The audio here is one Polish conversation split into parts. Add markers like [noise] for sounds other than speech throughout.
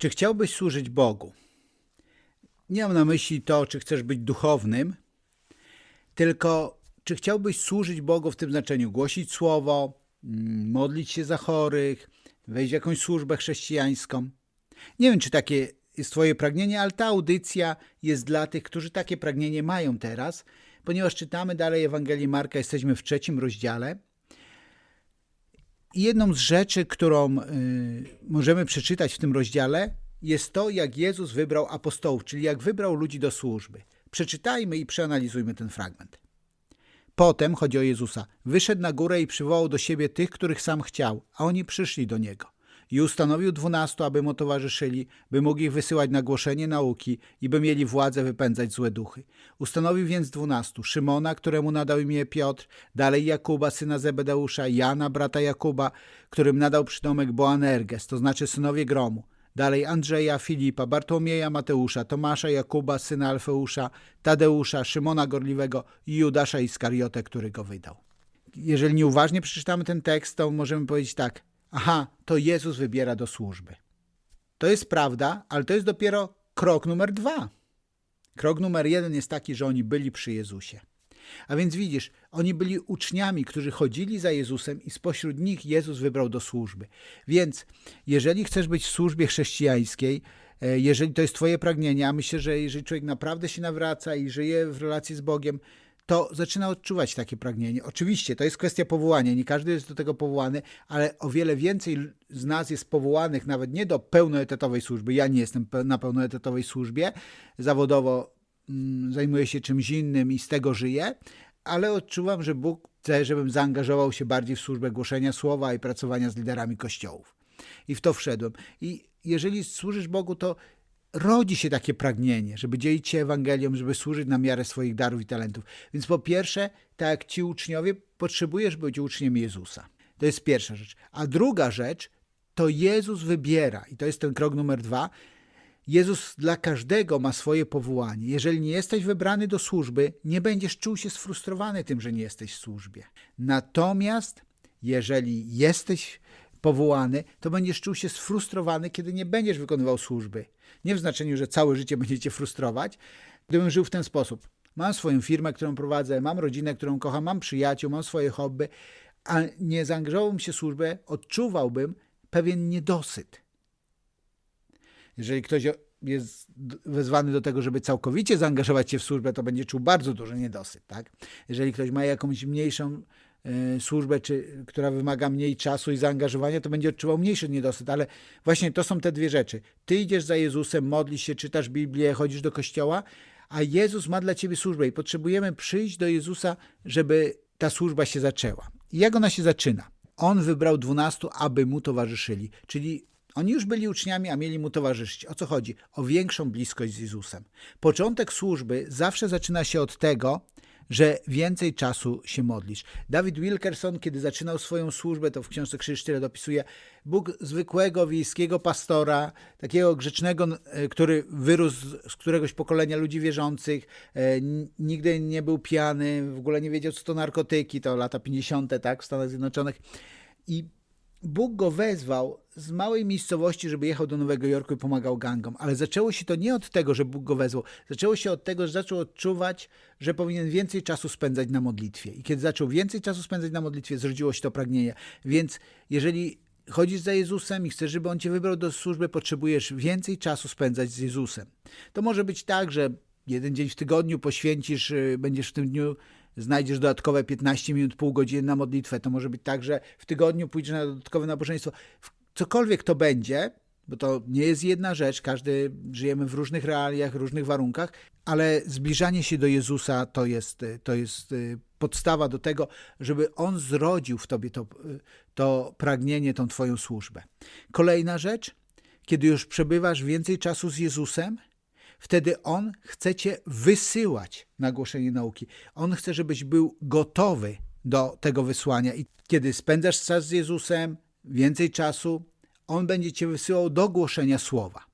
Czy chciałbyś służyć Bogu? Nie mam na myśli to, czy chcesz być duchownym, tylko czy chciałbyś służyć Bogu w tym znaczeniu, głosić słowo, mm, modlić się za chorych, wejść w jakąś służbę chrześcijańską. Nie wiem, czy takie jest Twoje pragnienie, ale ta audycja jest dla tych, którzy takie pragnienie mają teraz, ponieważ czytamy dalej Ewangelię Marka, jesteśmy w trzecim rozdziale. Jedną z rzeczy, którą y, możemy przeczytać w tym rozdziale, jest to, jak Jezus wybrał apostołów, czyli jak wybrał ludzi do służby. Przeczytajmy i przeanalizujmy ten fragment. Potem, chodzi o Jezusa, wyszedł na górę i przywołał do siebie tych, których sam chciał, a oni przyszli do niego. I ustanowił dwunastu, aby mu towarzyszyli, by mógł ich wysyłać na głoszenie nauki i by mieli władzę wypędzać złe duchy. Ustanowił więc dwunastu, Szymona, któremu nadał imię Piotr, dalej Jakuba, syna Zebedeusza, Jana, brata Jakuba, którym nadał przydomek Boanerges, to znaczy synowie gromu, Dalej Andrzeja, Filipa, Bartłomieja, Mateusza, Tomasza, Jakuba, syna Alfeusza, Tadeusza, Szymona Gorliwego i Judasza Iskariotę, który go wydał. Jeżeli nieuważnie przeczytamy ten tekst, to możemy powiedzieć tak: aha, to Jezus wybiera do służby. To jest prawda, ale to jest dopiero krok numer dwa. Krok numer jeden jest taki, że oni byli przy Jezusie. A więc widzisz, oni byli uczniami, którzy chodzili za Jezusem i spośród nich Jezus wybrał do służby. Więc jeżeli chcesz być w służbie chrześcijańskiej, e, jeżeli to jest Twoje pragnienie, a myślę, że jeżeli człowiek naprawdę się nawraca i żyje w relacji z Bogiem, to zaczyna odczuwać takie pragnienie. Oczywiście to jest kwestia powołania, nie każdy jest do tego powołany, ale o wiele więcej z nas jest powołanych nawet nie do pełnoetatowej służby. Ja nie jestem na pełnoetatowej służbie zawodowo Mm, zajmuję się czymś innym i z tego żyję, ale odczuwam, że Bóg chce, żebym zaangażował się bardziej w służbę głoszenia słowa i pracowania z liderami kościołów. I w to wszedłem. I jeżeli służysz Bogu, to rodzi się takie pragnienie, żeby dzielić się Ewangelią, żeby służyć na miarę swoich darów i talentów. Więc po pierwsze, tak jak ci uczniowie, potrzebujesz być uczniem Jezusa. To jest pierwsza rzecz. A druga rzecz, to Jezus wybiera, i to jest ten krok numer dwa, Jezus dla każdego ma swoje powołanie. Jeżeli nie jesteś wybrany do służby, nie będziesz czuł się sfrustrowany tym, że nie jesteś w służbie. Natomiast jeżeli jesteś powołany, to będziesz czuł się sfrustrowany, kiedy nie będziesz wykonywał służby. Nie w znaczeniu, że całe życie [laughs] będziecie frustrować. Gdybym żył w ten sposób. Mam swoją firmę, którą prowadzę, mam rodzinę, którą kocham, mam przyjaciół, mam swoje hobby, a nie zaangażowałbym się w służbę, odczuwałbym pewien niedosyt jeżeli ktoś jest wezwany do tego, żeby całkowicie zaangażować się w służbę, to będzie czuł bardzo duży niedosyt. Tak? Jeżeli ktoś ma jakąś mniejszą służbę, czy, która wymaga mniej czasu i zaangażowania, to będzie odczuwał mniejszy niedosyt, ale właśnie to są te dwie rzeczy. Ty idziesz za Jezusem, modlisz się, czytasz Biblię, chodzisz do kościoła, a Jezus ma dla ciebie służbę i potrzebujemy przyjść do Jezusa, żeby ta służba się zaczęła. I jak ona się zaczyna? On wybrał dwunastu, aby mu towarzyszyli, czyli oni już byli uczniami, a mieli mu towarzyszyć. O co chodzi? O większą bliskość z Jezusem. Początek służby zawsze zaczyna się od tego, że więcej czasu się modlisz. Dawid Wilkerson, kiedy zaczynał swoją służbę, to w książce Krzyż tyle dopisuje, Bóg zwykłego wiejskiego pastora, takiego grzecznego, e, który wyrósł z któregoś pokolenia ludzi wierzących, e, nigdy nie był pijany, w ogóle nie wiedział, co to narkotyki, to lata 50., tak, w Stanach Zjednoczonych. I Bóg go wezwał z małej miejscowości, żeby jechał do Nowego Jorku i pomagał gangom, ale zaczęło się to nie od tego, że Bóg go wezwał. Zaczęło się od tego, że zaczął odczuwać, że powinien więcej czasu spędzać na modlitwie. I kiedy zaczął więcej czasu spędzać na modlitwie, zrodziło się to pragnienie. Więc jeżeli chodzisz za Jezusem i chcesz, żeby On cię wybrał do służby, potrzebujesz więcej czasu spędzać z Jezusem. To może być tak, że jeden dzień w tygodniu poświęcisz, y, będziesz w tym dniu znajdziesz dodatkowe 15 minut, pół godziny na modlitwę. To może być tak, że w tygodniu pójdziesz na dodatkowe nabożeństwo. Cokolwiek to będzie, bo to nie jest jedna rzecz, każdy żyjemy w różnych realiach, różnych warunkach, ale zbliżanie się do Jezusa to jest, to jest y, podstawa do tego, żeby On zrodził w tobie to, y, to pragnienie, tą twoją służbę. Kolejna rzecz, kiedy już przebywasz więcej czasu z Jezusem, Wtedy On chce cię wysyłać na głoszenie nauki. On chce, żebyś był gotowy do tego wysłania. I kiedy spędzasz czas z Jezusem, więcej czasu, On będzie cię wysyłał do głoszenia słowa.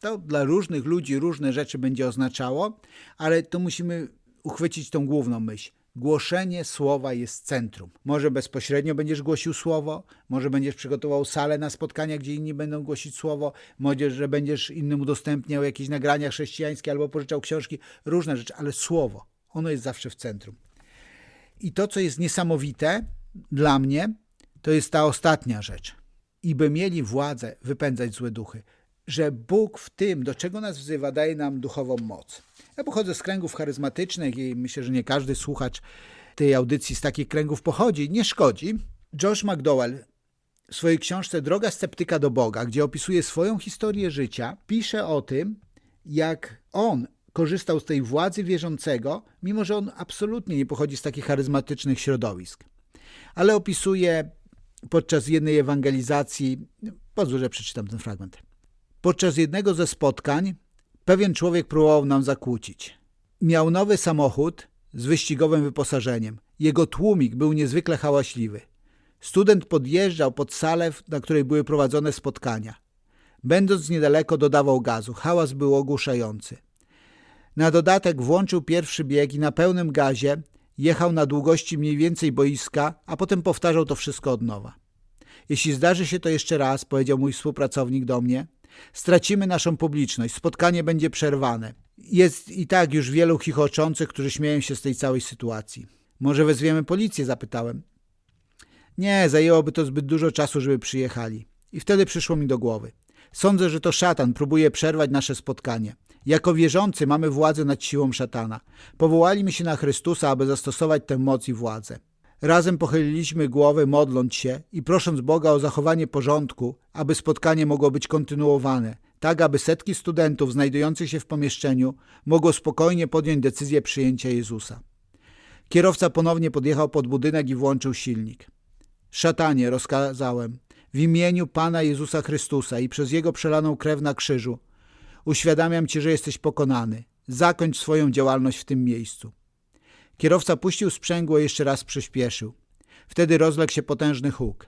To dla różnych ludzi różne rzeczy będzie oznaczało, ale to musimy uchwycić tą główną myśl. Głoszenie słowa jest centrum. Może bezpośrednio będziesz głosił słowo, może będziesz przygotował salę na spotkania, gdzie inni będą głosić słowo, może, że będziesz innym udostępniał jakieś nagrania chrześcijańskie albo pożyczał książki, różne rzeczy, ale słowo, ono jest zawsze w centrum. I to, co jest niesamowite dla mnie, to jest ta ostatnia rzecz. I by mieli władzę wypędzać złe duchy, że Bóg w tym, do czego nas wzywa, daje nam duchową moc. Ja pochodzę z kręgów charyzmatycznych i myślę, że nie każdy słuchacz tej audycji z takich kręgów pochodzi. Nie szkodzi. Josh McDowell w swojej książce Droga sceptyka do Boga, gdzie opisuje swoją historię życia, pisze o tym, jak on korzystał z tej władzy wierzącego, mimo że on absolutnie nie pochodzi z takich charyzmatycznych środowisk. Ale opisuje podczas jednej ewangelizacji, pozwól, że przeczytam ten fragment. Podczas jednego ze spotkań pewien człowiek próbował nam zakłócić. Miał nowy samochód z wyścigowym wyposażeniem. Jego tłumik był niezwykle hałaśliwy. Student podjeżdżał pod salę, na której były prowadzone spotkania. Będąc niedaleko, dodawał gazu. Hałas był ogłuszający. Na dodatek włączył pierwszy bieg i na pełnym gazie jechał na długości mniej więcej boiska, a potem powtarzał to wszystko od nowa. Jeśli zdarzy się to jeszcze raz, powiedział mój współpracownik do mnie, stracimy naszą publiczność, spotkanie będzie przerwane. Jest i tak już wielu chichoczących, którzy śmieją się z tej całej sytuacji. Może wezwiemy policję? zapytałem. Nie, zajęłoby to zbyt dużo czasu, żeby przyjechali. I wtedy przyszło mi do głowy. Sądzę, że to szatan próbuje przerwać nasze spotkanie. Jako wierzący mamy władzę nad siłą szatana. Powołaliśmy się na Chrystusa, aby zastosować tę moc i władzę. Razem pochyliliśmy głowy, modląc się i prosząc Boga o zachowanie porządku, aby spotkanie mogło być kontynuowane, tak aby setki studentów znajdujących się w pomieszczeniu mogło spokojnie podjąć decyzję przyjęcia Jezusa. Kierowca ponownie podjechał pod budynek i włączył silnik. Szatanie, rozkazałem, w imieniu Pana Jezusa Chrystusa i przez Jego przelaną krew na krzyżu, uświadamiam Ci, że jesteś pokonany. Zakończ swoją działalność w tym miejscu. Kierowca puścił sprzęgło i jeszcze raz przyspieszył. Wtedy rozległ się potężny huk.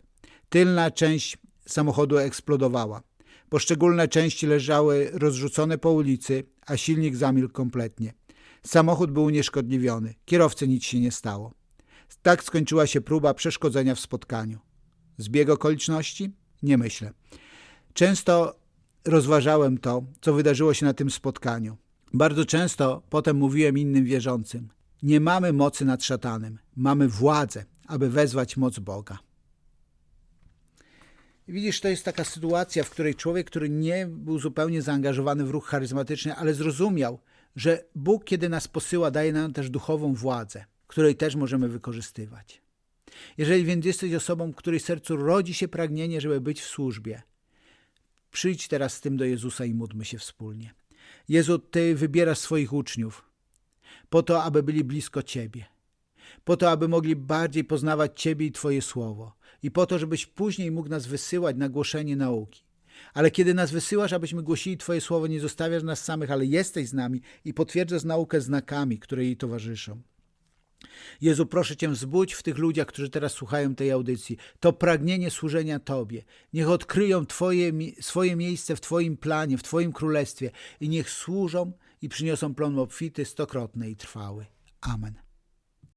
Tylna część samochodu eksplodowała. Poszczególne części leżały rozrzucone po ulicy, a silnik zamilkł kompletnie. Samochód był unieszkodliwiony. Kierowcy nic się nie stało. Tak skończyła się próba przeszkodzenia w spotkaniu. Zbieg okoliczności? Nie myślę. Często rozważałem to, co wydarzyło się na tym spotkaniu. Bardzo często potem mówiłem innym wierzącym: Nie mamy mocy nad szatanem, mamy władzę, aby wezwać moc Boga. Widzisz, to jest taka sytuacja, w której człowiek, który nie był zupełnie zaangażowany w ruch charyzmatyczny, ale zrozumiał, że Bóg, kiedy nas posyła, daje nam też duchową władzę, której też możemy wykorzystywać. Jeżeli więc jesteś osobą, której sercu rodzi się pragnienie, żeby być w służbie, przyjdź teraz z tym do Jezusa i módlmy się wspólnie. Jezu, Ty wybierasz swoich uczniów po to, aby byli blisko Ciebie, po to, aby mogli bardziej poznawać Ciebie i Twoje słowo i po to, żebyś później mógł nas wysyłać na głoszenie nauki. Ale kiedy nas wysyłasz, abyśmy głosili Twoje słowo, nie zostawiasz nas samych, ale jesteś z nami i potwierdzasz naukę znakami, które jej towarzyszą. Jezu, proszę Cię, wzbudź w tych ludziach, którzy teraz słuchają tej audycji, to pragnienie służenia Tobie. Niech odkryją twoje, swoje miejsce w Twoim planie, w Twoim królestwie i niech służą i przyniosą plon obfity, stokrotny i trwały. Amen.